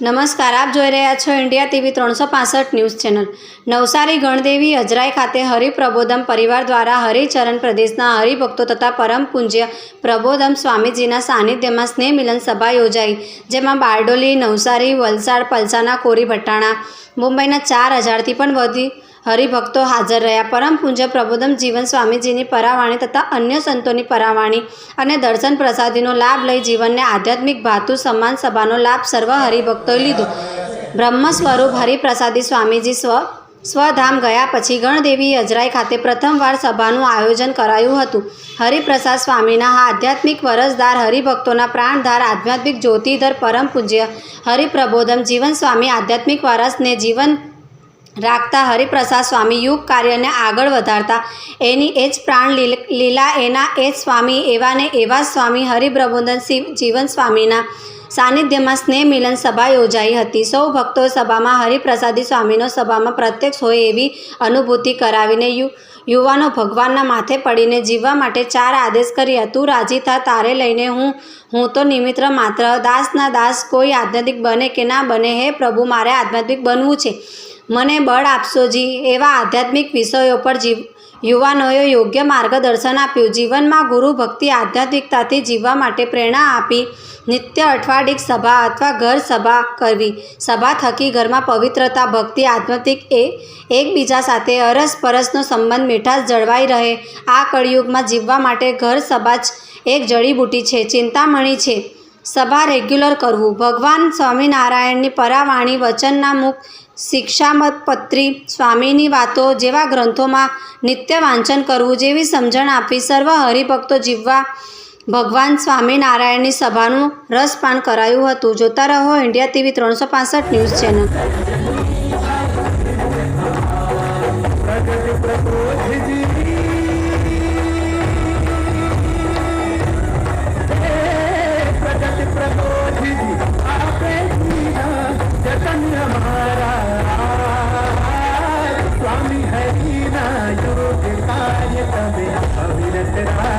નમસ્કાર, આપ જોઈ રહ્યા છો ઇન્ડિયા ટીવી ત્રણસો પાસઠ ન્યૂઝ ચેનલ. નવસારી ગણદેવી અજરાઈ ખાતે હરિપ્રબોધમ પરિવાર દ્વારા હરિચરણ પ્રદેશના હરિભક્તો તથા પરમ પૂજ્ય પ્રબોધમ સ્વામીજીના સાનિધ્યમાં સ્નેહ મિલન સભા યોજાઈ, જેમાં બારડોલી, નવસારી, વલસાડ, પલસાના, કોરી ભટ્ટાણા મુંબઈના ચાર હજારથી પણ વધી હરિભક્તો હાજર રહ્યા. પરમ પૂજ્ય પ્રબોધમ જીવન સ્વામીજીની પરાવાણી તથા અન્ય સંતોની પરાવાણી અને દર્શન પ્રસાદીનો લાભ લઈ જીવનને આધ્યાત્મિક ભાતુ સમાન સભાનો લાભ સર્વ હરિભક્તોએ લીધો. બ્રહ્મ સ્વરૂપ હરિપ્રસાદી સ્વામીજી સ્વ, સ્વધામ ગયા પછી ગણદેવી અજરાઈ ખાતે પ્રથમવાર સભાનું આયોજન કરાયું હતું. હરિપ્રસાદ સ્વામીના આધ્યાત્મિક વરસદાર હરિભક્તોના પ્રાણધાર આધ્યાત્મિક જ્યોતિધર પરમ પૂજ્ય હરિપ્રબોધમ જીવન સ્વામી આધ્યાત્મિક વારસને જીવન રાખતા હરિપ્રસાદ સ્વામી યુગ કાર્યને આગળ વધારતા. એની એ જ પ્રાણ લીલ- એના એ જ સ્વામી એવા ને એવા સ્વામી હરિપ્રબોધન શિવ, જીવન સ્વામીના સાનિધ્યમાં સ્નેહ મિલન સભા યોજાઈ હતી. સૌ ભક્તો સભામાં હરિપ્રસાદી સ્વામીનો સભામાં પ્રત્યક્ષ હોય એવી અનુભૂતિ કરાવીને યુ, યુવાનો ભગવાનના માથે પડીને જીવવા માટે ચાર આદેશ કર્યા. તું રાજી થા તારે લઈને હું હું તો નિમિત્ર માત્ર. દાસના દાસ કોઈ આધ્યાત્મિક બને કે ના બને, હે પ્રભુ, મારે આધ્યાત્મિક બનવું છે. મને બળ આપશો જી, એવા આધ્યાત્મિક વિષયો પર જીવ, યુવાનોએ યોગ્ય માર્ગદર્શન આપ્યું. જીવનમાં ગુરુ ભક્તિ આધ્યાત્મિકતાથી જીવવા માટે પ્રેરણા આપી, નિત્ય અઠવાડિક સભા અથવા ઘર સભા કરવી. સભા થકી ઘરમાં પવિત્રતા, ભક્તિ આધ્યાત્મિક એ એકબીજા સાથે અરસ પરસનો સંબંધ મીઠાશ જળવાઈ રહે. આ કળિયુગમાં જીવવા માટે ઘર સભા જ એક જડીબૂટી છે, ચિંતામણી છે. સભા રેગ્યુલર કરવું. ભગવાન સ્વામિનારાયણની પરાવાણી, વચનના મુખ શિક્ષામતપત્રી સ્વામીની વાતો જેવા ગ્રંથોમાં નિત્ય વાંચન કરવું જેવી સમજણ આપી સર્વ હરિભક્તો જીવવા ભગવાન સ્વામિનારાયણની સભાનું રસપાન કરાયું હતું. જોતા રહો, ઇન્ડિયા ટીવી ત્રણસો ન્યૂઝ ચેનલ. Yeah.